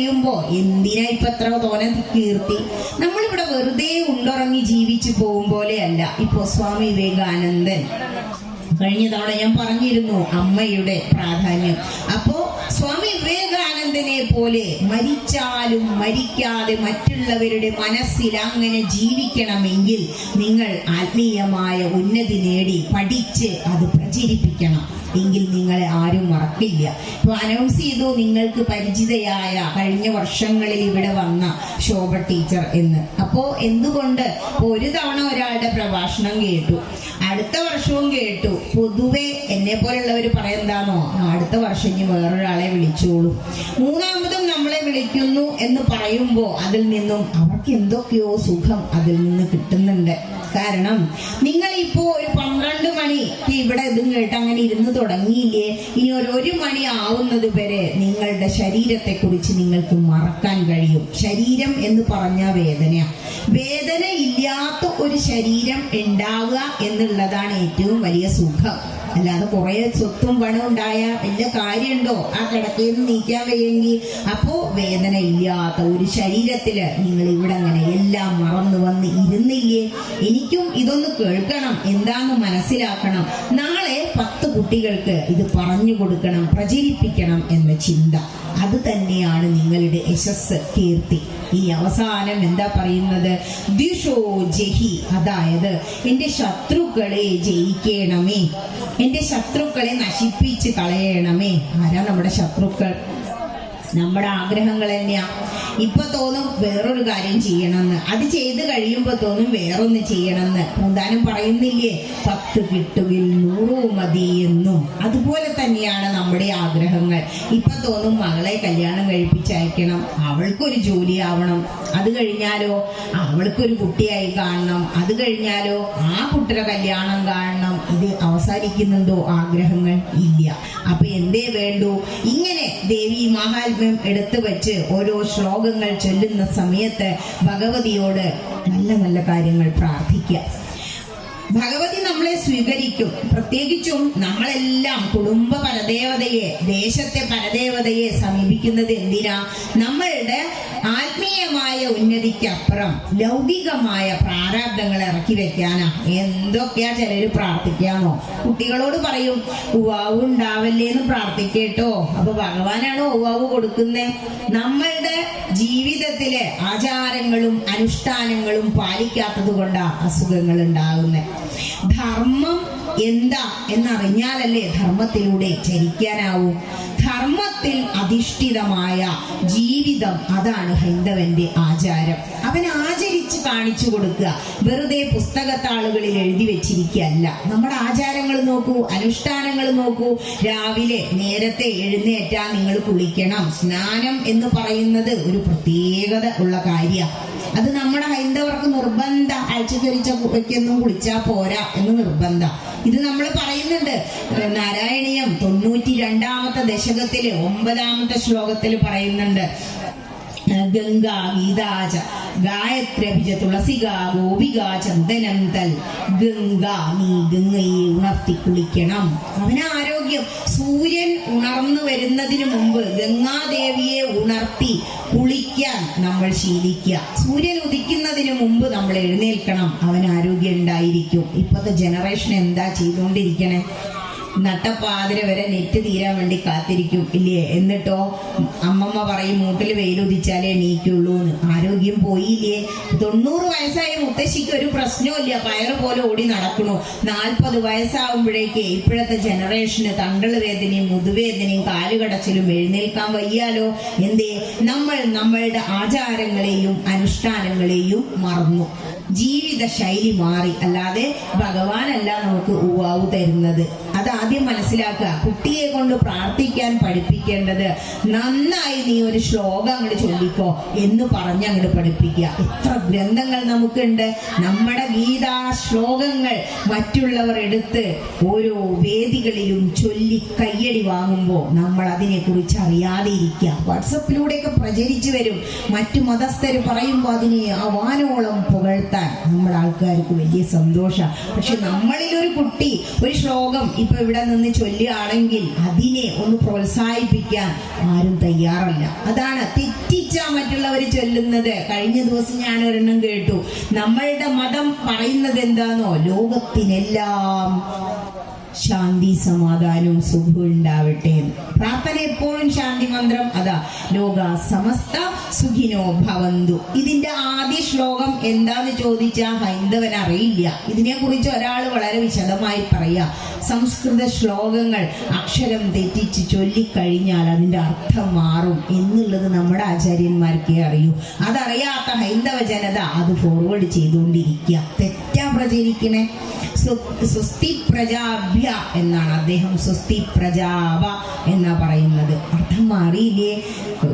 കിട്ടിക്കഴിയുമ്പോ എന്തിനാ ഇപ്പൊ എത്ര തോനെ കീർത്തി? നമ്മളിവിടെ വെറുതെ ഉണ്ടുറങ്ങി ജീവിച്ചു പോകും പോലെയല്ല. ഇപ്പോ സ്വാമി വിവേകാനന്ദൻ. കഴിഞ്ഞ തവണ ഞാൻ പറഞ്ഞിരുന്നു അമ്മയുടെ പ്രാധാന്യം. അപ്പോ സ്വാമി വിവേകാനന്ദനെ പോലെ മരിച്ചാലും മരിക്കാതെ മറ്റുള്ളവരുടെ മനസ്സിൽ അങ്ങനെ ജീവിക്കണമെങ്കിൽ നിങ്ങൾ ആത്മീയമായ ഉന്നതി നേടി പഠിച്ച് അത് പ്രചരിപ്പിക്കണം. എങ്കിൽ നിങ്ങളെ ആരും മറക്കില്ല. ഇപ്പൊ അനൗൺസ് ചെയ്തു നിങ്ങൾക്ക് പരിചിതയായ കഴിഞ്ഞ വർഷങ്ങളിൽ ഇവിടെ വന്ന ശോഭ ടീച്ചർ എന്ന്. അപ്പോ എന്തുകൊണ്ട്? ഒരു തവണ ഒരാളുടെ പ്രഭാഷണം കേട്ടു. അടുത്ത വർഷവും കേട്ടു. പൊതുവെ എന്നെ പോലുള്ളവർ പറയുന്നതാണോ അടുത്ത വർഷം ഇനി വേറൊരാളെ വിളിച്ചോളൂ. മൂന്നാമതും നമ്മളെ വിളിക്കുന്നു എന്ന് പറയുമ്പോൾ അതിൽ നിന്നും അവർക്ക് എന്തൊക്കെയോ സുഖം അതിൽ നിന്ന് കിട്ടുന്നുണ്ട്. കാരണം നിങ്ങൾ ഇപ്പോ ഒരു പന്ത്രണ്ട് മണി ഇവിടെ ഇതും കേട്ട് അങ്ങനെ ഇരുന്ന് തുടങ്ങിയില്ലേ? ഇനി ഒരു ഒരു മണി ആവുന്നത് വരെ നിങ്ങളുടെ ശരീരത്തെ കുറിച്ച് നിങ്ങൾക്ക് മറക്കാൻ കഴിയും. ശരീരം എന്ന് പറഞ്ഞ വേദന. വേദന ഇല്ലാത്ത ഒരു ശരീരം ഉണ്ടാവുക എന്നുള്ളതാണ് ഏറ്റവും വലിയ സുഖം. അല്ലാതെ കുറെ സ്വത്തും പണവും ഉണ്ടായ വലിയ കാര്യമുണ്ടോ? ആ കിടക്കയിൽ നിന്ന് നീക്കാൻ വയ്യെങ്കിൽ. അപ്പോ വേദന ഇല്ലാത്ത ഒരു ശരീരത്തിൽ നിങ്ങൾ ഇവിടെ അങ്ങനെ എല്ലാം മറന്നു വന്ന് ഇരുന്നില്ലേ? എനിക്കും ഇതൊന്ന് കേൾക്കണം എന്താന്ന് മനസ്സിലാക്കണം. നാളെ പത്ത് കുട്ടികൾക്ക് ഇത് പറഞ്ഞു കൊടുക്കണം പ്രചരിപ്പിക്കണം എന്ന ചിന്ത. അത് തന്നെയാണ് നിങ്ങളുടെ യശസ് കീർത്തി. ഈ അവസാനം എന്താ പറയുന്നത്? ദിഷോ ജഹി. അതായത് എന്റെ ശത്രുക്കളെ ജയിക്കണമേ. എന്റെ ശത്രുക്കളെ നശിപ്പിച്ച് കളയണമേ. ആരാ നമ്മുടെ ശത്രുക്കൾ? നമ്മുടെ ആഗ്രഹങ്ങൾ തന്നെയാ. ഇപ്പൊ തോന്നും വേറൊരു കാര്യം ചെയ്യണമെന്ന്. അത് ചെയ്ത് കഴിയുമ്പോ തോന്നും വേറൊന്ന് ചെയ്യണമെന്ന്. പൂന്താനം പറയുന്നില്ലേ? പത്ത് കിട്ടുകിൽ നൂറു മതി എന്നും. അതുപോലെ തന്നെയാണ് നമ്മുടെ ആഗ്രഹങ്ങൾ. ഇപ്പൊ തോന്നും മകളെ കല്യാണം കഴിപ്പിച്ചയക്കണം. അവൾക്കൊരു ജോലി ആവണം അത് കഴിഞ്ഞാലോ? അവൾക്കൊരു കുട്ടിയായി കാണണം. അത് കഴിഞ്ഞാലോ? ആ കുട്ടിയുടെ കല്യാണം കാണണം. ഇത് അവസാനിക്കുന്നുണ്ടോ ആഗ്രഹങ്ങൾ? ഇല്ല. അപ്പൊ എന്തേ വേണ്ടു? ഇങ്ങനെ ദേവി മഹാത്മ്യം എടുത്തു വെച്ച് ഓരോ ശ്ലോകങ്ങൾ ചൊല്ലുന്ന സമയത്ത് ഭഗവതിയോട് നല്ല നല്ല കാര്യങ്ങൾ പ്രാർത്ഥിക്കുക. ഭഗവതി നമ്മളെ സ്വീകരിക്കും. പ്രത്യേകിച്ചും നമ്മളെല്ലാം കുടുംബ പരദേവതയെ ദേശത്തെ പരദേവതയെ സമീപിക്കുന്നത് എന്തിനാ? നമ്മളുടെ ആത്മീയമായ ഉന്നതിക്കപ്പുറം ലൗകികമായ പ്രാരാബ്ദങ്ങൾ ഇറക്കി വെക്കാനാ. എന്തൊക്കെയാ ചിലര് പ്രാർത്ഥിക്കാമോ കുട്ടികളോട് പറയും ഉവാവ് ഉണ്ടാവല്ലേ എന്ന് പ്രാർത്ഥിക്കേട്ടോ. അപ്പൊ ഭഗവാനാണോ ഉവാവ് കൊടുക്കുന്നത് നമ്മളുടെ ജീവിതത്തിലെ ആചാരങ്ങളും അനുഷ്ഠാനങ്ങളും പാലിക്കാത്തത് കൊണ്ടാ അസുഖങ്ങൾ ഉണ്ടാകുന്നത് ധർമ്മം എന്താ എന്നറിഞ്ഞാലല്ലേ ധർമ്മത്തിലൂടെ ചരിക്കാനാവൂ. ധർമ്മത്തിൽ അധിഷ്ഠിതമായ ജീവിതം അതാണ് ഹൈന്ദവന്റെ ആചാരം. അവൻ ആചരിച്ച് കാണിച്ചു കൊടുക്കുക. വെറുതെ പുസ്തകത്താളുകളിൽ എഴുതി വെച്ചിരിക്കുകയല്ല. നമ്മുടെ ആചാരങ്ങൾ നോക്കൂ അനുഷ്ഠാനങ്ങൾ നോക്കൂ. രാവിലെ നേരത്തെ എഴുന്നേറ്റാ നിങ്ങൾ കുളിക്കണം. സ്നാനം എന്ന് പറയുന്നത് ഒരു പ്രത്യേകത ഉള്ള കാര്യമാണ് അത് നമ്മുടെ ഹൈന്ദവർക്ക് നിർബന്ധ. ആഴ്ചക്കൊരിച്ചൊന്നും കുളിച്ചാ പോരാ എന്ന് നിർബന്ധ. ഇത് നമ്മൾ പറയുന്നുണ്ട്. നാരായണീയം തൊണ്ണൂറ്റി രണ്ടാമത്തെ ദശകത്തിൽ ഒമ്പതാമത്തെ ശ്ലോകത്തിൽ പറയുന്നുണ്ട്. ഗംഗ ഗീതാച ഗായത്രഭിജ തുളസിക ഗോപിക ചന്ദനം തൽ ഗംഗ നീ ഗംഗയെ ഉണർത്തി കുളിക്കണം. അവന് ആരോഗ്യം. സൂര്യൻ ഉണർന്നു വരുന്നതിന് മുമ്പ് ഗംഗാദേവിയെ ഉണർത്തി കുളിക്കാൻ നമ്മൾ ശീലിക്കുക. സൂര്യൻ ഉദിക്കുന്നതിന് മുമ്പ് നമ്മൾ എഴുന്നേൽക്കണം. അവൻ ആരോഗ്യം ഉണ്ടായിരിക്കും. ഇപ്പോഴത്തെ ജനറേഷൻ എന്താ ചെയ്തുകൊണ്ടിരിക്കണേ? നട്ടപ്പാതിര വരെ നെറ്റ് തീരാൻ വേണ്ടി കാത്തിരിക്കും ഇല്ലേ? എന്നിട്ടോ അമ്മമ്മ പറയും മൂട്ടിൽ വെയിലുദിച്ചാലേ എണീക്കുള്ളൂ എന്ന്. ആരോഗ്യം പോയില്ലേ? തൊണ്ണൂറ് വയസ്സായ മുത്തശ്ശിക്ക് ഒരു പ്രശ്നമില്ല പയറ് പോലെ ഓടി നടക്കണു നാൽപ്പത് വയസ്സാവുമ്പോഴേക്ക് ഇപ്പോഴത്തെ ജനറേഷന് തണ്ടൽ വേദനയും മുതുവേദനയും കാലുകടച്ചിലും എഴുന്നേൽക്കാൻ വയ്യാലോ? എന്തേ? നമ്മൾ നമ്മളുടെ ആചാരങ്ങളെയും അനുഷ്ഠാനങ്ങളെയും മറന്നു. ജീവിത ശൈലി മാറി. അല്ലാതെ ഭഗവാനല്ല നമുക്ക് ഉവാവ് തരുന്നത്. അത് ആദ്യം മനസ്സിലാക്കുക കുട്ടിയെ കൊണ്ട് പ്രാർത്ഥിക്കാൻ പഠിപ്പിക്കേണ്ടത് നന്നായി നീ ഒരു ശ്ലോകം അങ്ങോട്ട് ചൊല്ലിക്കോ എന്ന് പറഞ്ഞ് അങ്ങോട്ട് പഠിപ്പിക്കുക. എത്ര ഗ്രന്ഥങ്ങൾ നമുക്കുണ്ട്. നമ്മുടെ ഗീതാ ശ്ലോകങ്ങൾ മറ്റുള്ളവർ എടുത്ത് ഓരോ വേദികളിലും ചൊല്ലി കയ്യടി വാങ്ങുമ്പോൾ നമ്മൾ അതിനെ കുറിച്ച് അറിയാതെ ഇരിക്കുക. വാട്സപ്പിലൂടെയൊക്കെ പ്രചരിച്ചു വരും. മറ്റു മതസ്ഥർ പറയുമ്പോൾ അതിനെ ആ വാനോളം പുകഴ്ത്താൻ നമ്മുടെ ആൾക്കാർക്ക് വലിയ സന്തോഷമാണ് പക്ഷെ നമ്മളിലൊരു കുട്ടി ഒരു ശ്ലോകം ഇപ്പൊ ഇവിടെ നിന്ന് ചൊല്ലുകയാണെങ്കിൽ അതിനെ ഒന്ന് പ്രോത്സാഹിപ്പിക്കാൻ ആരും തയ്യാറല്ല. അതാണ് തെറ്റിച്ചാ മറ്റുള്ളവർ ചൊല്ലുന്നത്. കഴിഞ്ഞ ദിവസം ഞാൻ ഒരെണ്ണം കേട്ടു. നമ്മളുടെ മതം പറയുന്നത് എന്താണോ ലോകത്തിനെല്ലാം ശാന്തി സമാധാനവും സുഖവും ഉണ്ടാവട്ടെ. പ്രാർത്ഥന എപ്പോഴും ശാന്തി മന്ത്രം. അതാ ലോക സമസ്ത സുഖിനോ ഭവന്തു. ഇതിന്റെ ആദ്യ ശ്ലോകം എന്താന്ന് ചോദിച്ച ഹൈന്ദവൻ അറിയില്ല. ഇതിനെ കുറിച്ച് ഒരാൾ വളരെ വിശദമായി പറയാ. സംസ്കൃത ശ്ലോകങ്ങൾ അക്ഷരം തെറ്റിച്ച് ചൊല്ലിക്കഴിഞ്ഞാൽ അതിന്റെ അർത്ഥം മാറും എന്നുള്ളത് നമ്മുടെ ആചാര്യന്മാർക്കേ അറിയൂ. അതറിയാത്ത ഹൈന്ദവ ജനത അത് ഫോർവേഡ് ചെയ്തുകൊണ്ടിരിക്കുക. തെറ്റാ പ്രചരിക്കണേ. പ്രജാഭ്യ എന്നാണ് അദ്ദേഹം സ്വസ്തി പ്രജാവ എന്നാ പറയുന്നത്. അർത്ഥം മാറിയില്ലേ?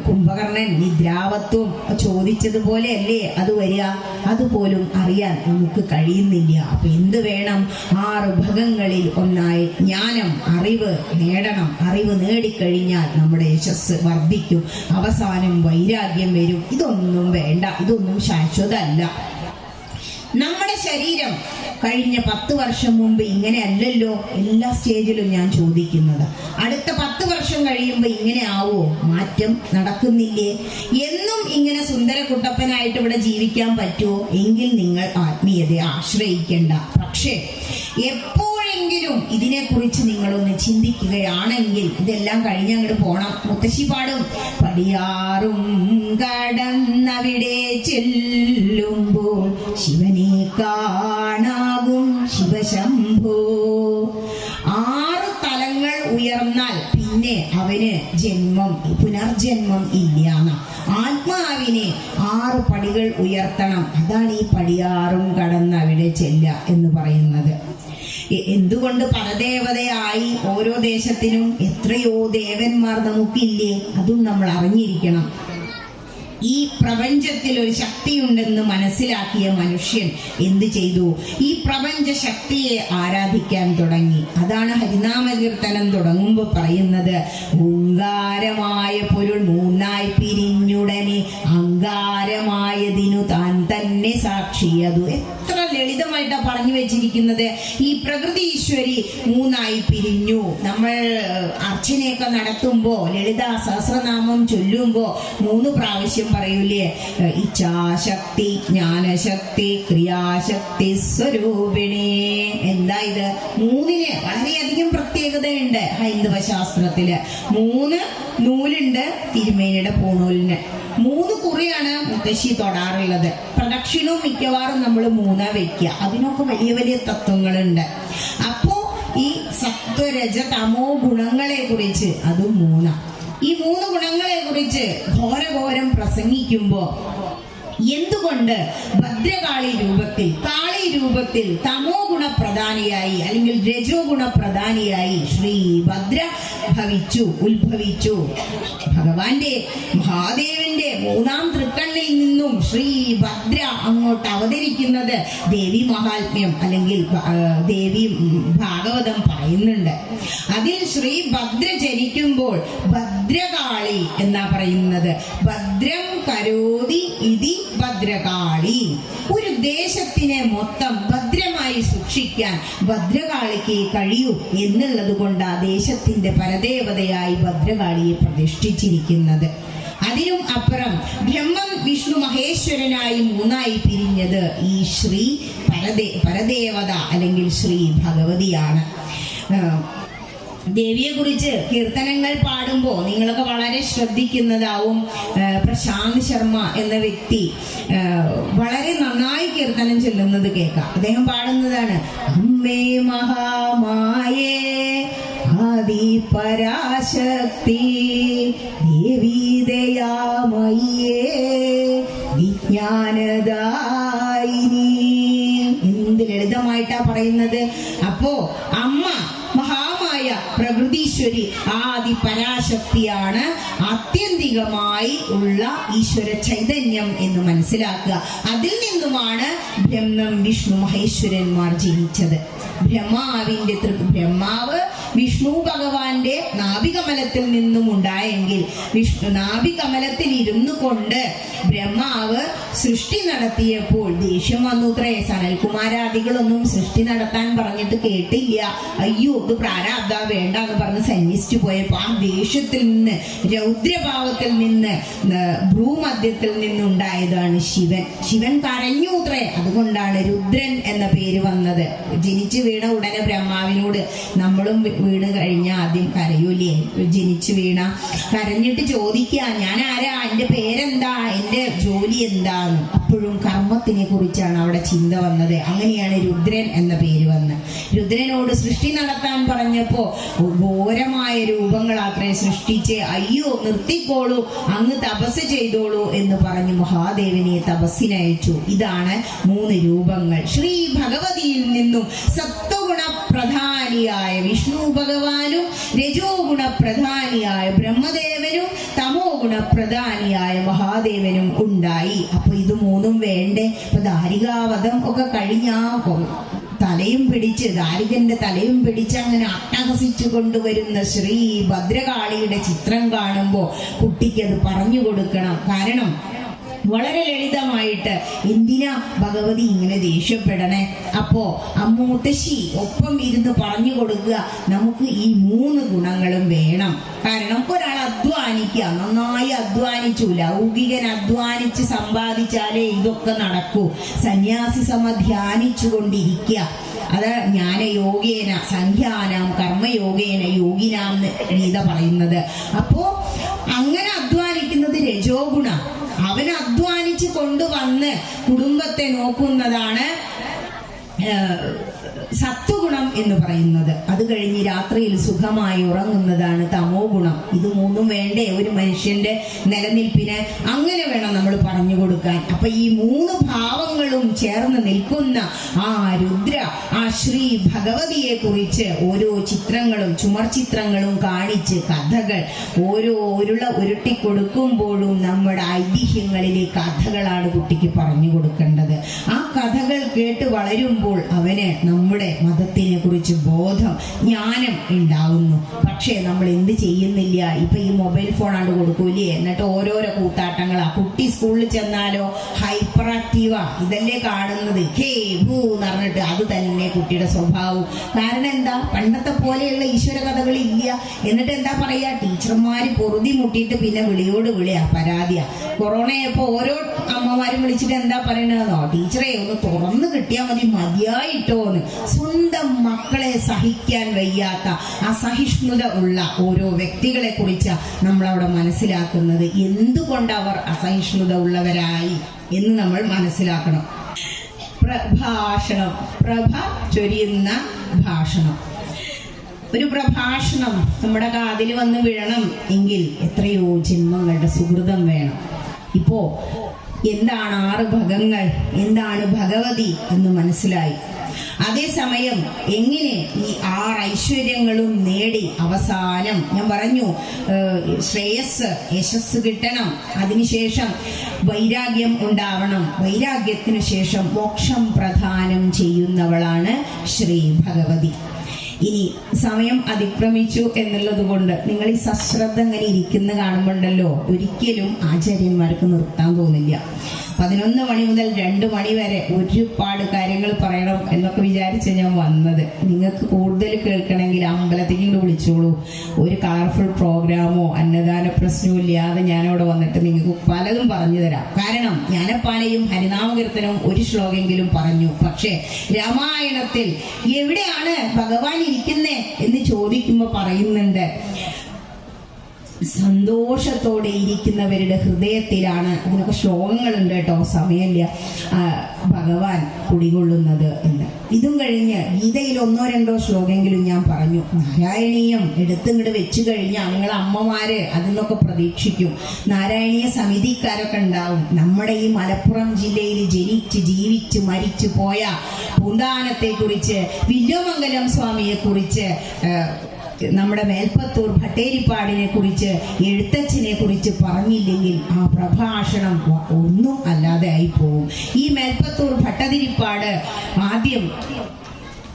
കുംഭകർണൻ നിദ്രാവത്വം ചോദിച്ചതുപോലെ അല്ലേ അത് വരിക? അതുപോലും അറിയാൻ നമുക്ക് കഴിയുന്നില്ല. അപ്പൊ എന്ത് വേണം? ആറ് ഭഗങ്ങളിൽ ഒന്നായി ജ്ഞാനം അറിവ് നേടണം. അറിവ് നേടിക്കഴിഞ്ഞാൽ നമ്മുടെ യശസ് വർദ്ധിക്കും. അവസാനം വൈരാഗ്യം വരും. ഇതൊന്നും വേണ്ട. ഇതൊന്നും ശാശ്വതമല്ല. നമ്മുടെ ശരീരം കഴിഞ്ഞ പത്ത് വർഷം മുമ്പ് ഇങ്ങനെ അല്ലല്ലോ എല്ലാ സ്റ്റേജിലും ഞാൻ ചോദിക്കുന്നത്. അടുത്ത പത്ത് വർഷം കഴിയുമ്പോൾ ഇങ്ങനെ ആവോ? മാറ്റം നടക്കുന്നില്ലേ? എന്നും ഇങ്ങനെ സുന്ദര കുട്ടപ്പനായിട്ട് ഇവിടെ ജീവിക്കാൻ പറ്റുമോ? എങ്കിൽ നിങ്ങൾ ആത്മീയതയെ ആശ്രയിക്കേണ്ട. പക്ഷേ എപ്പോഴെങ്കിലും ഇതിനെക്കുറിച്ച് നിങ്ങളൊന്ന് ചിന്തിക്കുകയാണെങ്കിൽ ഇതെല്ലാം കഴിഞ്ഞ് അങ്ങോട്ട് പോണം. മുത്തശ്ശി പാടും. പടിയാറും കടന്നവിടെ ചെല്ലുമ്പോൾ ശിവനെ കാണാകും ശിവശംഭോ. ആറ് തലങ്ങൾ ഉയർന്നാൽ പിന്നെ അവന് ജന്മം പുനർജന്മം ഇല്ലാന്ന. ആത്മാവിനെ ആറ് പടികൾ ഉയർത്തണം. അതാണ് ഈ പടിയാറും കടന്ന് അവിടെ ചെല്ല എന്ന് പറയുന്നത്. എന്തുകൊണ്ട് പരദേവതയായി ഓരോ ദേശത്തിനും എത്രയോ ദേവന്മാർ നമുക്കില്ലേ? അതും നമ്മൾ അറിഞ്ഞിരിക്കണം. ഈ പ്രപഞ്ചത്തിൽ ഒരു ശക്തിയുണ്ടെന്ന് മനസ്സിലാക്കിയ മനുഷ്യൻ എന്ത് ചെയ്തു? ഈ പ്രപഞ്ച ശക്തിയെ ആരാധിക്കാൻ തുടങ്ങി. അതാണ് ഹരിനാമ കീർത്തനം തുടങ്ങുമ്പോൾ പറയുന്നത് ഓങ്കാരമായ പൊരുൾ മൂന്നായി പിരിഞ്ഞുടനെ അങ്കാരമായതിനു താൻ തന്നെ സാക്ഷിയതു. എത്ര ലളിതമായിട്ടാ പറഞ്ഞു വെച്ചിരിക്കുന്നത്. ഈ പ്രകൃതി ഈശ്വരി മൂന്നായി പിരിഞ്ഞു. നമ്മൾ അർച്ചനയൊക്കെ നടത്തുമ്പോ ലളിത സഹസ്രനാമം ചൊല്ലുമ്പോ മൂന്ന് പ്രാവശ്യം പറയൂലേ? ഇച്ഛാശക്തി ജ്ഞാനശക്തി ക്രിയാശക്തി സ്വരൂപിണി. എന്താ ഇത്? മൂന്നിന് വളരെയധികം പ്രത്യേകതയുണ്ട് ഹൈന്ദവ ശാസ്ത്രത്തിൽ. മൂന്ന് നൂലുണ്ട് തിരുമേനിയുടെ പൂണൂലിന് മൂന്ന് കുറിയാണ് മുത്തശ്ശി തൊടാറുള്ളത്. പ്രദക്ഷിണവും മിക്കവാറും നമ്മൾ മൂന്നാ വെക്കുക അതിനൊക്കെ വലിയ വലിയ തത്വങ്ങളുണ്ട്. അപ്പോ ഈ സത്വരജ തമോ ഗുണങ്ങളെ കുറിച്ച് അത് മൂന്നാം. ഈ മൂന്ന് ഗുണങ്ങളെ കുറിച്ച് ഘോരഘോരം പ്രസംഗിക്കുമ്പോ എന്തുകൊണ്ട് ഭദ്രകാളി രൂപത്തിൽ കാളി രൂപത്തിൽ തമോ ഗുണപ്രധാനിയായി അല്ലെങ്കിൽ രജോ ഗുണപ്രധാനിയായി ശ്രീ ഭദ്ര ഭവിച്ചു ഉത്ഭവിച്ചു? ഭഗവാന്റെ മഹാദേവന്റെ മൂന്നാം തൃക്കണ്ണിൽ നിന്നും ശ്രീ ഭദ്ര അങ്ങോട്ട് അവതരിക്കുന്നത് ദേവി മഹാത്മ്യം അല്ലെങ്കിൽ ദേവി ഭാഗവതം പറയുന്നുണ്ട്. അതിൽ ശ്രീ ഭദ്ര ജനിക്കുമ്പോൾ ഭദ്രകാളി എന്നാ പറയുന്നത്. ഭദ്രം കരോതി ഇതി ഭദ്രകാളി. ഒരു ദേശത്തിനെ മൊത്തം ഭദ്രമായി സൂക്ഷിക്കാൻ ഭദ്രകാളിക്ക് കഴിയൂ എന്നുള്ളത് കൊണ്ട് ആ ദേശത്തിന്റെ പരദേവതയായി ഭദ്രകാളിയെ പ്രതിഷ്ഠിച്ചിരിക്കുന്നത്. അതിനും അപ്പുറം ബ്രഹ്മം വിഷ്ണു മഹേശ്വരനായി മൂന്നായി പിരിഞ്ഞത് ഈ ശ്രീ പരദേ പരദേവത അല്ലെങ്കിൽ ശ്രീ ഭഗവതിയാണ്. ദേവിയെ കുറിച്ച് കീർത്തനങ്ങൾ പാടുമ്പോൾ നിങ്ങളൊക്കെ വളരെ ശ്രദ്ധിക്കുന്നതാവും. പ്രശാന്ത് ശർമ്മ എന്ന വ്യക്തി വളരെ നന്നായി കീർത്തനം ചെല്ലുന്നത് കേൾക്കാം. അദ്ദേഹം പാടുന്നതാണ് അമ്മേ മഹാമായേ ആദി പരാശക്തി ദേവി ദയാമയ്യേ വിജ്ഞാനദായിനി. എന്ത് ലളിതമായിട്ടാ പറയുന്നത്? അപ്പോ അമ്മ മഹാമായ പ്രകൃതീശ്വരി ആദി പരാശക്തിയാണ് ആത്യന്തികമായി ഉള്ള ഈശ്വര ചൈതന്യം എന്ന് മനസ്സിലാക്കുക. അതിൽ നിന്നുമാണ് ബ്രഹ്മം വിഷ്ണു മഹേശ്വരന്മാർ ജനിച്ചത് ബ്രഹ്മാവിന്റെ തൃ ബ്രഹ്മാവ് വിഷ്ണു ഭഗവാന്റെ നാഭികമലത്തിൽ നിന്നും ഉണ്ടായെങ്കിൽ വിഷ്ണു നാഭികമലത്തിൽ ഇരുന്നു കൊണ്ട് ബ്രഹ്മാവ് സൃഷ്ടി നടത്തിയപ്പോൾ ദേഷ്യം വന്നുത്രേ സനൽകുമാരാദികളൊന്നും സൃഷ്ടി നടത്താൻ പറഞ്ഞിട്ട് കേട്ടില്ല. അയ്യോ ഇത് പ്രാരാബ്ദ വേണ്ട എന്ന് പറഞ്ഞ് സന്യസിച്ചു പോയപ്പോ ആ ദേഷ്യത്തിൽ നിന്ന് രൗദ്രഭാവത്തിൽ നിന്ന് ഭൂമധ്യത്തിൽ നിന്നുണ്ടായതാണ് ശിവൻ. ശിവൻ കരഞ്ഞൂത്രേ അതുകൊണ്ടാണ് രുദ്രൻ എന്ന പേര് വന്നത്. ജനിച്ചു വീണ ഉടനെ ബ്രഹ്മാവിനോട് നമ്മളും വീണ് കഴിഞ്ഞ ആദ്യം കരയൂലേ? ജനിച്ചു വീണ. കരഞ്ഞിട്ട് ചോദിക്കുക ഞാൻ ആരാ? എന്റെ പേരെന്താ? എന്റെ ജോലി എന്താന്ന് അപ്പോഴും കർമ്മത്തിനെ കുറിച്ചാണ് അവിടെ ചിന്ത വന്നത്. അങ്ങനെയാണ് രുദ്രൻ എന്ന പേര് വന്ന് രുദ്രനോട് സൃഷ്ടി നടത്താൻ പറഞ്ഞപ്പോ ഘോരമായ രൂപങ്ങളാത്രേ സൃഷ്ടിച്ച് അയ്യോ നിർത്തിക്കോളൂ അങ്ങ് തപസ് ചെയ്തോളൂ എന്ന് പറഞ്ഞ് മഹാദേവനെ തപസ്സിനയച്ചു. ഇതാണ് മൂന്ന് രൂപങ്ങൾ. ശ്രീ ഭഗവതിയിൽ നിന്നും സത്വഗുണ പ്രധാനിയായ വിഷ്ണു ഭഗവാനും രജോ ഗുണപ്രധാനിയായ ബ്രഹ്മദേവനും തമോ ഗുണപ്രധാനിയായ മഹാദേവനും ഉണ്ടായി. അപ്പൊ ഇത് മൂന്നും വേണ്ടേ? ഇപ്പൊ ദാരികാവധം ഒക്കെ കഴിഞ്ഞാ തലയും പിടിച്ച് ദാരികന്റെ തലയും പിടിച്ച് അങ്ങനെ അട്ടഹസിച്ചു കൊണ്ടുവരുന്ന ശ്രീ ഭദ്രകാളിയുടെ ചിത്രം കാണുമ്പോ കുട്ടിക്ക് അത് പറഞ്ഞു കൊടുക്കണം. കാരണം വളരെ ലളിതമായിട്ട് എന്തിനാ ഭഗവതി ഇങ്ങനെ ദേഷ്യപ്പെടണേ? അപ്പോ അമ്മൂത്തശ്ശി ഒപ്പം ഇരുന്ന് പറഞ്ഞു കൊടുക്കുക. നമുക്ക് ഈ മൂന്ന് ഗുണങ്ങളും വേണം. കാരണം ഒരാൾ അധ്വാനിക്കുക നന്നായി അധ്വാനിച്ചു ലൗകികൻ അധ്വാനിച്ച് സമ്പാദിച്ചാലേ ഇതൊക്കെ നടക്കൂ. സന്യാസി സമ ധ്യാനിച്ചു കൊണ്ടിരിക്കുക അത് ജ്ഞാനയോഗേന സംഖ്യാനാം കർമ്മയോഗേന യോഗിനാം ഗീത പറയുന്നത്. അപ്പോ അങ്ങനെ അധ്വാനിക്കുന്നത് രജോ ഗുണ കൊണ്ടുവന്ന് കുടുംബത്തെ നോക്കുന്നതാണ് സത്വഗുണം എന്ന് പറയുന്നത്. അത് കഴിഞ്ഞ് രാത്രിയിൽ സുഖമായി ഉറങ്ങുന്നതാണ് തമോ ഗുണം. ഇത് മൂന്നും വേണ്ടേ? ഒരു മനുഷ്യന്റെ നിലനിൽപ്പിന് അങ്ങനെ വേണം നമ്മൾ പറഞ്ഞു കൊടുക്കാൻ. അപ്പൊ ഈ മൂന്ന് ഭാവങ്ങളും ചേർന്ന് നിൽക്കുന്ന ആ രുദ്ര ആ ശ്രീ ഭഗവതിയെ കുറിച്ച് ഓരോ ചിത്രങ്ങളും ചുമർ ചിത്രങ്ങളും കാണിച്ച് കഥകൾ ഓരോ ഉരുള ഉരുട്ടി കൊടുക്കുമ്പോഴും നമ്മുടെ ഐതിഹ്യങ്ങളിലെ കഥകളാണ് കുട്ടിക്ക് പറഞ്ഞു കൊടുക്കേണ്ടത്. ആ കഥകൾ കേട്ട് വളരുമ്പോൾ അവന് നമ്മുടെ മതത്തിനെ കുറിച്ച് ബോധം ജ്ഞാനം ഉണ്ടാവുന്നു. പക്ഷേ നമ്മൾ എന്ത് ചെയ്യുന്നില്ല? ഇപ്പൊ ഈ മൊബൈൽ ആണ് കൊടുക്കൂലേ? എന്നിട്ട് ഓരോരോ കൂത്താട്ടങ്ങളാ. കുട്ടി സ്കൂളിൽ ചെന്നാലോ ഹൈപ്പർ ആക്റ്റീവാ ഇതല്ലേ കാണുന്നത്. ഹേ ഭൂ എന്ന് പറഞ്ഞിട്ട് അത് തന്നെ കുട്ടിയുടെ സ്വഭാവം കാരണം എന്താ? പണ്ടത്തെ പോലെയുള്ള ഈശ്വര ഇല്ല എന്നിട്ട് എന്താ പറയാ? ടീച്ചർമാര് പൊറുതി മുട്ടിയിട്ട് പിന്നെ വിളിയോട് വിളിയാ പരാതിയാ. കൊറോണയപ്പോ ഓരോ അമ്മമാരും വിളിച്ചിട്ട് എന്താ പറയണതെന്നോ? ടീച്ചറെ ഒന്ന് തുറന്നു കിട്ടിയാൽ മതി മതിയായിട്ടോന്ന്. സ്വന്തം മക്കളെ സഹിക്കാൻ വയ്യാത്ത അസഹിഷ്ണുത ഉള്ള ഓരോ വ്യക്തികളെ കുറിച്ച് നമ്മൾ അവിടെ മനസ്സിലാക്കുന്നത് എന്തുകൊണ്ട് അവർ അസഹിഷ്ണുത ഉള്ളവരായി എന്ന് നമ്മൾ മനസ്സിലാക്കണം. പ്രഭാഷണം. പ്രഭ ചൊരിയുന്ന ഭാഷണം. ഒരു പ്രഭാഷണം നമ്മുടെ കാതിൽ വന്ന് വീഴണം എങ്കിൽ എത്രയോ ജന്മങ്ങളുടെ സുഹൃതം വേണം. ഇപ്പോ എന്താണ് ആറ് ഭഗങ്ങൾ? എന്താണ് ഭഗവതി എന്ന് മനസ്സിലായി. അതേസമയം എങ്ങനെ ഈ ആറ് ഐശ്വര്യങ്ങളും നേടി അവസാനം ഞാൻ പറഞ്ഞു ശ്രേയസ് യശസ് കിട്ടണം അതിനുശേഷം വൈരാഗ്യം ഉണ്ടാവണം വൈരാഗ്യത്തിനു ശേഷം മോക്ഷം പ്രധാനം ചെയ്യുന്നവളാണ് ശ്രീ ഭഗവതി. ഇനി സമയം അതിക്രമിച്ചു എന്നുള്ളത് കൊണ്ട് നിങ്ങൾ ഈ സശ്രദ്ധ ഇങ്ങനെ ഇരിക്കുന്ന കാണുമ്പോണ്ടല്ലോ ഒരിക്കലും ആചാര്യന്മാർക്ക് നിർത്താൻ തോന്നില്ല. പതിനൊന്ന് മണി മുതൽ രണ്ട് മണി വരെ ഒരുപാട് കാര്യങ്ങൾ പറയണം എന്നൊക്കെ വിചാരിച്ച ഞാൻ വന്നത്. നിങ്ങൾക്ക് കൂടുതൽ കേൾക്കണമെങ്കിൽ അമ്പലത്തേക്ക് ഇങ്ങോട്ട് വിളിച്ചോളൂ. ഒരു കളർഫുൾ പ്രോഗ്രാമോ അന്നദാന പ്രശ്നവും ഇല്ലാതെ ഞാനവിടെ വന്നിട്ട് നിങ്ങൾക്ക് പലതും പറഞ്ഞു തരാം. കാരണം ജ്ഞാനപ്പാലയും ഹരിനാമകീർത്തനവും ഒരു ശ്ലോകെങ്കിലും പറഞ്ഞു. പക്ഷേ രാമായണത്തിൽ എവിടെയാണ് ഭഗവാൻ ഇരിക്കുന്നേ എന്ന് ചോദിക്കുമ്പോൾ പറയുന്നുണ്ട്. സന്തോഷത്തോടെ ഇരിക്കുന്നവരുടെ ഹൃദയത്തിലാണ് ഇതിനൊക്കെ ശ്ലോകങ്ങളുണ്ട് കേട്ടോ സമയമില്ല. ഭഗവാൻ കുടികൊള്ളുന്നത് എന്ന്. ഇതും കഴിഞ്ഞ് ഗീതയിൽ ഒന്നോ രണ്ടോ ശ്ലോകമെങ്കിലും ഞാൻ പറഞ്ഞു. നാരായണീയം എടുത്തിങ്ങോട്ട് വെച്ചു കഴിഞ്ഞാൽ നിങ്ങൾ അമ്മമാര് അതിന്നൊക്കെ പ്രതീക്ഷിക്കും. നാരായണീയ സമിതിക്കാരൊക്കെ ഉണ്ടാവും. നമ്മുടെ ഈ മലപ്പുറം ജില്ലയിൽ ജനിച്ച് ജീവിച്ച് മരിച്ചു പോയ പൂന്താനത്തെ കുറിച്ച് വില്ലുമംഗലം സ്വാമിയെ കുറിച്ച് നമ്മുടെ മേൽപ്പത്തൂർ ഭട്ടേരിപ്പാടിനെ കുറിച്ച് എഴുത്തച്ഛനെ കുറിച്ച് പറഞ്ഞില്ലെങ്കിൽ ആ പ്രഭാഷണം ഒന്നും അല്ലാതെ ആയി പോവും ഈ മേൽപ്പത്തൂർ ഭട്ടതിരിപ്പാട് ആദ്യം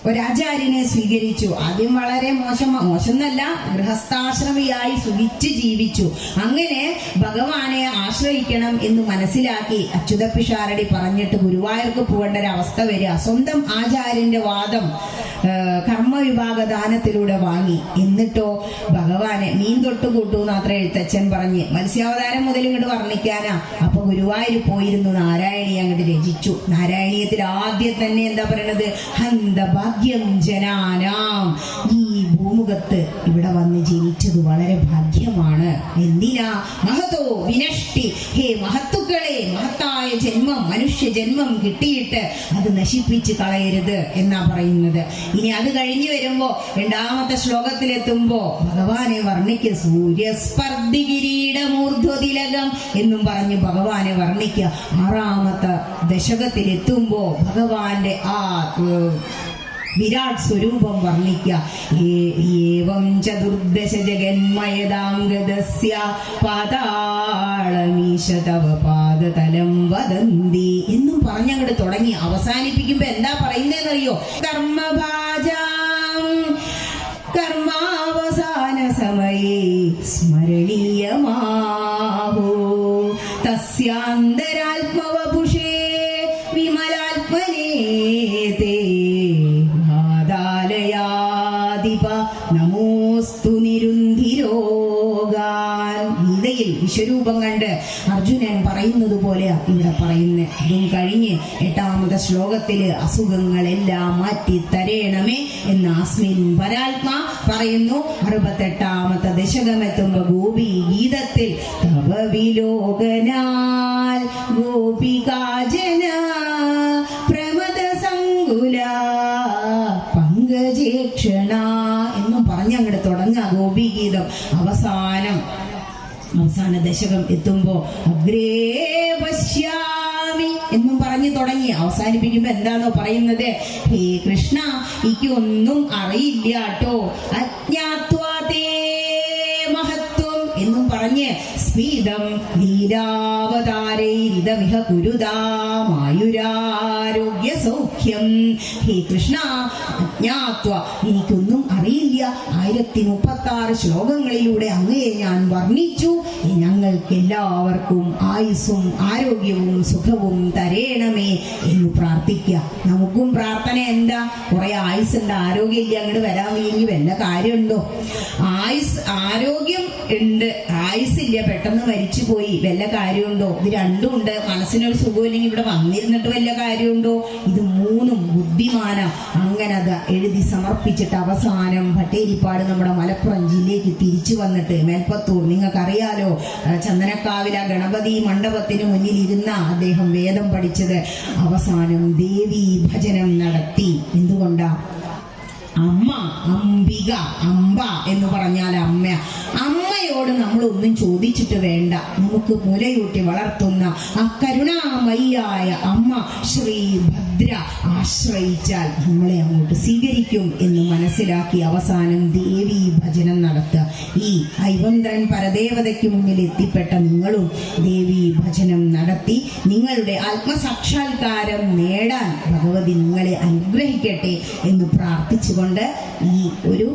ഒരാചാര്യനെ സ്വീകരിച്ചു. ആദ്യം വളരെ മോശം മോശം എന്നല്ല ഗൃഹസ്ഥാശ്രമിയായി സുഖിച്ച് ജീവിച്ചു. അങ്ങനെ ഭഗവാനെ ആശ്രയിക്കണം എന്ന് മനസ്സിലാക്കി അച്യുത പിഷാരടി പറഞ്ഞിട്ട് ഗുരുവായൂർക്ക് പോകേണ്ട ഒരു അവസ്ഥ വരിക. സ്വന്തം ആചാര്യന്റെ വാദം കർമ്മവിഭാഗ ദാനത്തിലൂടെ വാങ്ങി. എന്നിട്ടോ ഭഗവാനെ മീൻ തൊട്ട് കൂട്ടൂ എന്ന് അത്ര എഴുത്തച്ഛൻ പറഞ്ഞ്. മത്സ്യാവതാരം മുതൽ ഇങ്ങോട്ട് വർണിക്കാനാ. അപ്പൊ ഗുരുവായൂർ പോയിരുന്നു. നാരായണി അങ്ങോട്ട് രചിച്ചു. നാരായണീയത്തിൽ ആദ്യം തന്നെ എന്താ പറയണത്? ഹന്ത ഭാഗ്യം ജനാനാം. ഈ ഭൂമുഖത്ത് ഇവിടെ വന്ന് ജനിച്ചത് വളരെ ഭാഗ്യമാണ്. എന്തിനാ? മഹതോ വിനഷ്ടി. ഹേ മഹത്തുക്കളെ മഹത്തായ ജന്മം മനുഷ്യ ജന്മം കിട്ടിയിട്ട് അത് നശിപ്പിച്ച് കളയരുത് എന്നാ പറയുന്നത്. ഇനി അത് കഴിഞ്ഞു വരുമ്പോ രണ്ടാമത്തെ ശ്ലോകത്തിലെത്തുമ്പോ ഭഗവാനെ വർണിക്കുക സൂര്യസ്പർദ്ധി കിരീടമൂർധ്വതിലകം എന്നും പറഞ്ഞ് ഭഗവാനെ വർണിക്കുക ആറാമത്തെ ദശകത്തിലെത്തുമ്പോ ഭഗവാന്റെ ആ വിരാട് സ്വരൂപം വർണിക്കം. ചതുർദശ ജഗന്മയദാംഗദസ്യ പാതാളമീശ പാദതലം വദന്തി എന്നും പറഞ്ഞങ്ങോട്ട് തുടങ്ങി. അവസാനിപ്പിക്കുമ്പോ എന്താ പറയുന്നതെന്നറിയോ കർമ്മഭാജാം കർമാവസാന സമയേ സ്മരണീയമാവോ? തസ്യാന്തരാത്മവപുഷേ വിശ്വരൂപം കണ്ട് അർജുനൻ പറയുന്നത് പോലെയാണ് ഇവിടെ പറയുന്നത് അതും കഴിഞ്ഞ് എട്ടാമത്തെ ശ്ലോകത്തിൽ അസുഖങ്ങളെല്ലാം മാറ്റി തരേണമേ എന്ന് അസ്മിൻ പരാത്മ പറയുന്നു. അറുപത്തെട്ടാമത്തെ ദശകമെത്തുമ്പോ ഗോപി ഗീതത്തിൽ തവ വിലോകനാൽ ഗോപികാജന പ്രമദ സങ്കുല പങ്കജേക്ഷണ എന്നും പറഞ്ഞ് അങ്ങോട്ട് തുടങ്ങുക ഗോപിഗീതം അവസാനം അവസാന ദശകം എത്തുമ്പോ അഗ്രേ എന്നും പറഞ്ഞു തുടങ്ങി. അവസാനിപ്പിക്കുമ്പോ എന്താണോ പറയുന്നത്? ഹേ കൃഷ്ണ എനിക്ക് ഒന്നും അറിയില്ല കേട്ടോ അജ്ഞാത്വാതേ മഹത്വം എന്നും സ്ഫീതം ധീരാവതാരൈരിതമിഹ കുരുതാമായുരാരോഗ്യ സൗഖ്യം ഹേ കൃഷ്ണ അജ്ഞാത്വ എനിക്കൊന്നും അറിയില്ല. ആയിരത്തി മുപ്പത്തി ആറ് ശ്ലോകങ്ങളിലൂടെ അങ്ങയെ ഞാൻ വർണിച്ചു. ഞങ്ങൾക്ക് എല്ലാവർക്കും ആയുസ്സും ആരോഗ്യവും സുഖവും തരേണമേ എന്ന് പ്രാർത്ഥിക്കുക നമുക്കും പ്രാർത്ഥന എന്താ? കുറെ ആയുസ്സുണ്ട്. ആരോഗ്യമില്ല. അങ്ങോട്ട് വരാൻ വേണ്ടി വല്ല കാര്യമുണ്ടോ? ആയുസ് ആരോഗ്യം ഉണ്ട്. ആയുസില്ല പെട്ടെന്ന് മരിച്ചു പോയി വല്ല കാര്യമുണ്ടോ? ഇത് രണ്ടും ഉണ്ട് മനസ്സിനൊരു സുഖമില്ലെങ്കിൽ ഇവിടെ വന്നിരുന്നിട്ട് വല്ല കാര്യമുണ്ടോ? ഇത് മൂന്നും ബുദ്ധിമാന. അങ്ങനെ അത് എഴുതി സമർപ്പിച്ചിട്ട് അവസാനം ഭട്ടേരിപ്പാട് നമ്മുടെ മലപ്പുറം ജില്ലയ്ക്ക് തിരിച്ചു വന്നിട്ട് മേൽപ്പത്തൂർ. നിങ്ങൾക്കറിയാലോ ചന്ദനക്കാവില ഗണപതി മണ്ഡപത്തിന് മുന്നിൽ ഇരുന്ന അദ്ദേഹം വേദം പഠിച്ചത്. അവസാനം ദേവി ഭജനം നടത്തി. എന്തുകൊണ്ടാ? അമ്മ അംബിക അമ്പ എന്ന് പറഞ്ഞാൽ അമ്മ. അമ്മയോട് നമ്മൾ ഒന്നും ചോദിച്ചിട്ട് വേണ്ട. നമുക്ക് മുലയൂട്ടി വളർത്തുന്ന ആ കരുണാമയ്യായ അമ്മ ശ്രീ ഭദ്ര ആശ്രയിച്ചാൽ നമ്മളെ അങ്ങോട്ട് സ്വീകരിക്കും എന്ന് മനസ്സിലാക്കി അവസാനം ദേവി ഭജനം നടത്തുക. ഈ ഐവന്ത്രൻ പരദേവതയ്ക്ക് മുന്നിൽ എത്തിപ്പെട്ട നിങ്ങളും ദേവി ഭജനം നടത്തി നിങ്ങളുടെ ആത്മസാക്ഷാത്കാരം നേടാൻ ഭഗവതി നിങ്ങളെ അനുഗ്രഹിക്കട്ടെ എന്ന് പ്രാർത്ഥിച്ചുകൊണ്ട് ഈ ഒരു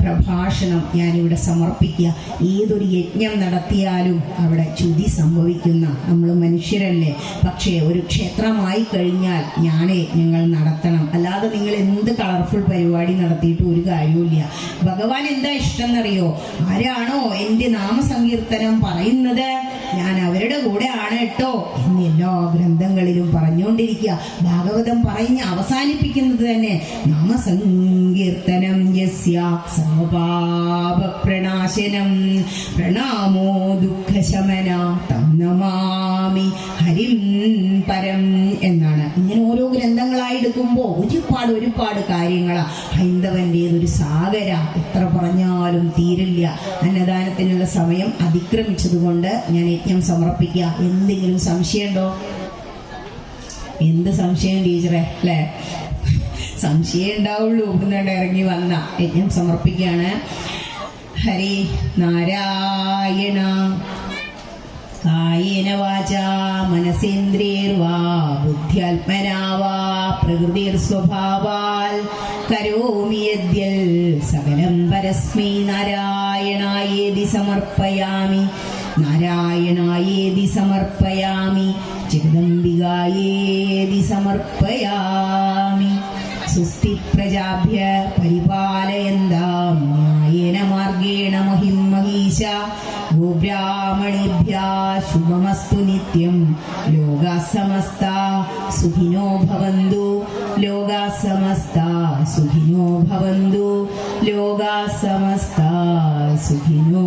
പ്രഭാഷണം ഞാനിവിടെ സമർപ്പിക്കുക. ഏതൊരു യജ്ഞം നടത്തിയാലും അവിടെ ചുതി സംഭവിക്കുന്ന നമ്മൾ മനുഷ്യരല്ലേ? പക്ഷേ ഒരു ക്ഷേത്രമായി കഴിഞ്ഞാൽ ഞാൻ യജ്ഞങ്ങൾ നടത്തണം. അല്ലാതെ നിങ്ങൾ എന്ത് കളർഫുൾ പരിപാടി നടത്തിയിട്ട് ഒരു കാര്യവുമില്ല. ഭഗവാൻ എന്താ ഇഷ്ടം എന്നറിയോ? ആരാണോ എന്റെ നാമസങ്കീർത്തനം പറയുന്നത്? ഞാൻ അവരുടെ കൂടെ ആണ് കേട്ടോ എന്ന് എല്ലാ ഗ്രന്ഥങ്ങളിലും പറഞ്ഞുകൊണ്ടിരിക്കുക. ഭാഗവതം പറഞ്ഞ് അവസാനിപ്പിക്കുന്നത് തന്നെ നാമസങ്കീർത്തനം യസ്യ സർവപാപ പ്രണാശനം പ്രണാമോ ദുഃഖശമന തം നമാമി ഹരിം പരം എന്നാണ്. ഇങ്ങനെ ഓരോ ഗ്രന്ഥങ്ങളായി എടുക്കുമ്പോൾ ഒരുപാട് ഒരുപാട് കാര്യങ്ങളാ. ഹൈന്ദവന്റെ ഒരു സാഗര. എത്ര പറഞ്ഞാലും തീരില്ല. അന്നദാനത്തിനുള്ള സമയം അതിക്രമിച്ചതുകൊണ്ട് ഞാൻ യജ്ഞം സമർപ്പിക്കുക. എന്തെങ്കിലും സംശയമുണ്ടോ? എന്ത് സംശയം ടീച്ചറെ? അല്ലേ? സംശയം ഉണ്ടാവുള്ളൂ. ഇവിടുന്ന് ഇറങ്ങി വന്ന. യജ്ഞം സമർപ്പിക്കുകയാണ്. ഹരി നാരായണ. കായേന വാച മനസേന്ദ്രിയർവാ ബുദ്ധ്യാത്മനാവാ പ്രകൃതിർ സ്വഭാവാൽ കരോമി യദ്യൽ സകലം പരസ്മൈ നാരായണായേതി സമർപ്പയാമി. നാരായണായേതി സമർപ്പയാമി ജഗദംബികായേതി സമർപ്പയാമി. സുസ്ഥി പ്രജാഭ്യ പരിപാലയന്താം ന്യായേന മാർഗേണ മഹിം മഹീശ ഗോബ്രാഹ്മണേഭ്യ ശുഭമസ്തു നിത്യം. ലോകാ സുഖിനോ ഭവന്തു ലോകാ സുഖിനോ ഭവന്തു ലോകാ സുഖിനോ